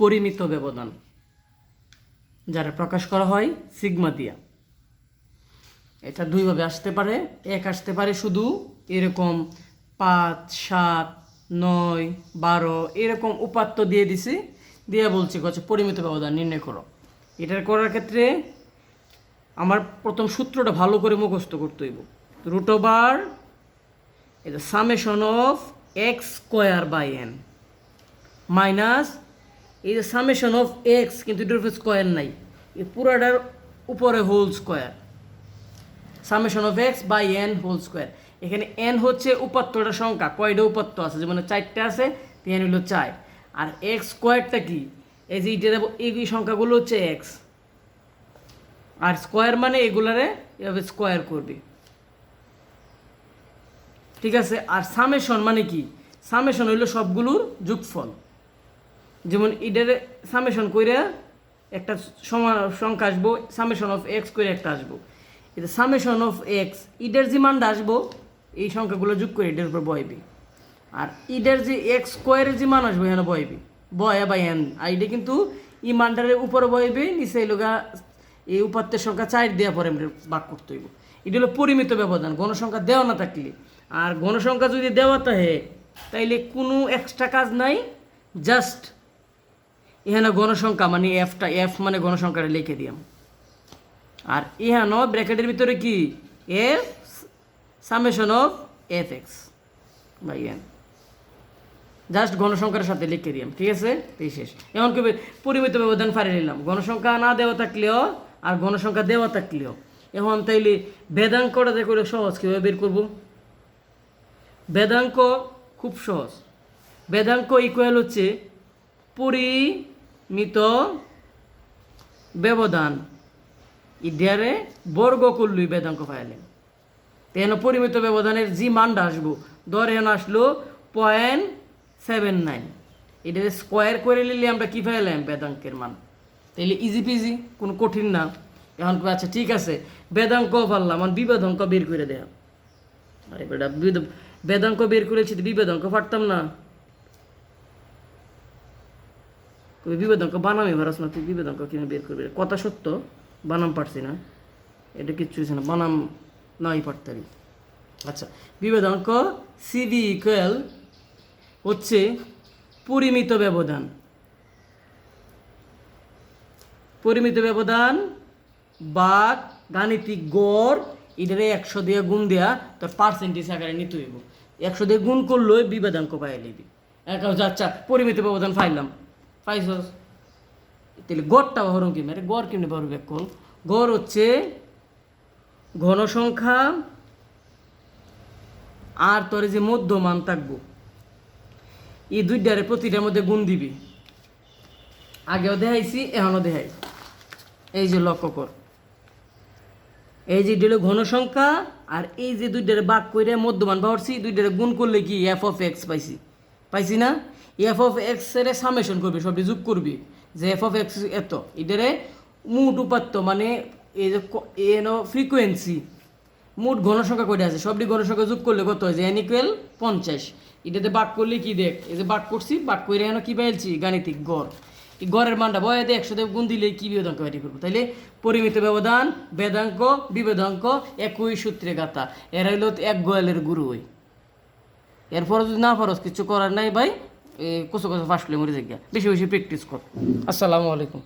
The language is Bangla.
পরিমিত ব্যবধান, যারা প্রকাশ করা হয় সিগমা দিয়া। এটা দুইভাবে আসতে পারে, এক আসতে পারে শুধু এরকম পাঁচ, সাত, নয়, বারো, এরকম উপাত্ত দিয়ে দিছি, দিয়ে বলছি কচ্ছে পরিমিত ব্যবধান নির্ণয় করো। এটার করার ক্ষেত্রে আমার প্রথম সূত্রটা ভালো করে মুখস্থ করতে হইব। রুট ওভার এটা summation of x square by n minus এই যে সামেশন অফ এক্স কিন্তু এটার উপরে স্কোয়ার নাই। এই পুরাটার উপরে whole square summation of x by n whole square এখানে এন হচ্ছে উপাত্তটা সংখ্যা, কয়টা উপাত্ত আছে? যেমন চারটে আছে তিন হলো চার। আর এক্স স্কোয়ারটা কি? এই যে এইটা এই সংখ্যাগুলো হচ্ছে এক্স আর স্কোয়ার মানে এগুলারে এভাবে স্কোয়ার করবে। ঠিক আছে? আর সামেশন মানে কি? সামেশন হইল সবগুলোর যোগফল। যেমন ইডের সামেশন করে একটা সমা সংখ্যা আসব সামেশন অফ এক্স করে একটা আসব। এটা সামেশন অফ এক্স ইডের যে মানটা আসব, এই সংখ্যাগুলো যোগ করে ইডের উপর বয়বে আর ইডের যে এক্স স্কোয়ারের যে মান আসবে, এখানে বয়বে বয় বা এন আর এটা কিন্তু ই মানটারের উপরে বয়বে নিচে লোকা এই উপাত্তের সংখ্যা চার দেওয়া পরে বাক করতে হইব। এটা হলো পরিমিত ব্যবধান গণসংখ্যা দেওয়া না থাকলে। আর গণসংখ্যা যদি দেওয়া থাকে, তাইলে কোনো এক্সট্রা কাজ নাই জাস্ট এখানে গণসংখ্যা মানে এফটা এফ মানে গণসংখ্যাটা লিখে দিয়াম। আর ইহানো ব্র্যাকেটের ভিতরে কি? F summation of f x by n just গণসংখ্যার সাথে লিখে দিলাম ঠিক আছে? এই শেষ। এমন কবে পরিমিত ব্যবধান ফাড়ি নিলাম। গণসংখ্যা না দেওয়া থাকলেও আর গণসংখ্যা দেওয়া থাকলেও, এখন তাইলে বেদাঙ্কটা করে সহজ, কীভাবে বের করব? বেদাঙ্ক খুব সহজ। বেদাঙ্ক ইকুয়াল হচ্ছে পরিমিত ব্যবধান। ইডিয়ারে বর্গ করলুই বেদাঙ্ক পাইলেন তেন পরিমিত ব্যবধানের যে মানটা আসব। ধর এখন আসলো পয়েন্ট সেভেন নাইন এটা স্কোয়ার করে নিলে আমরা কী পাইলাম বেদাঙ্কের মান। তাইলে ইজি পিজি কোনো কঠিন না। এখন আচ্ছা ঠিক আছে, বেদাঙ্ক পারলাম আমার বিবেদঙ্ক বের করে দেয়া। আরে বেটা বেদাঙ্ক বের করেছি তো বিবেদঙ্ক পারতাম না। কই বিবেদঙ্ক বানামই পারস না, তুই বিবেদঙ্ক কিনে বের করবি? কথা সত্য, বানাম পারছি না। এটা কিচ্ছু হয়েছে না, বানাম নাই পারতারি। আচ্ছা বিবেদঙ্ক সিবি ইকুয়াল হচ্ছে পরিমিত ব্যবধান। পরিমিত ব্যবধান বা গাণিতিক গড়, এটারে একশো দিয়ে গুণ দেয়া, তোর পার্সেন্টেজ আকারে নিতে হইব। একশো দিয়ে গুণ করলে বিবেদাঙ্ক পাই লিবি এক আচ্ছা পরিমিত ব্যবধান পাইলাম। পাইছস তাহলে গড়টা হরম কি? মানে গড় কেমনি পারবে এখন? গড় হচ্ছে ঘনসংখ্যা আর তোর যে মধ্যমান থাকব। এই দুইটারে প্রতিটার মধ্যে গুণ দিবি। আগেও দেখাইছি, এখনও দেখাই এই যে লক্ষ্য কর। এই যে দিল ঘনসংখ্যা আর এই যে দুইটারে বাক করে মধ্যমান পাওয়ারছি দুইটারে গুণ করলে কি? এফ অফ এক্স পাইছি। পাইছি না? এফ অফ এক্সের সামেশন করবি, সবটি যোগ করবি। যে এফ অফ এক্স এত, এটারে মুট উপাত্ত মানে এই যে এন ফ্রিকোয়েন্সি মোট ঘনসংখ্যা কয়টা আছে? সবটি ঘনসংখ্যা যোগ করলে কত হয়? যে এন ইকুয়াল পঞ্চাশ। এটাতে বাক করলে কি দেখ, এই যে বাক করছি, বাক করে এনে কি পাইছি গাণিতিক গড়। এই গড়ের মানটা বয়ে দিয়ে একশো গুণ দিলে কি বিবেদাঙ্ক বেটি করব? তাইলে পরিমিত ব্যবধান, বেদাঙ্ক বিবেদাঙ্ক একই সূত্রে গাথা এর হইল এক গোয়ালের গুরু হই এরপর যদি না পারস কিছু করার নাই ভাই। কচু কোসো ফাঁসলে মরে যাই বেশি বেশি প্র্যাকটিস কর। আসসালামু আলাইকুম।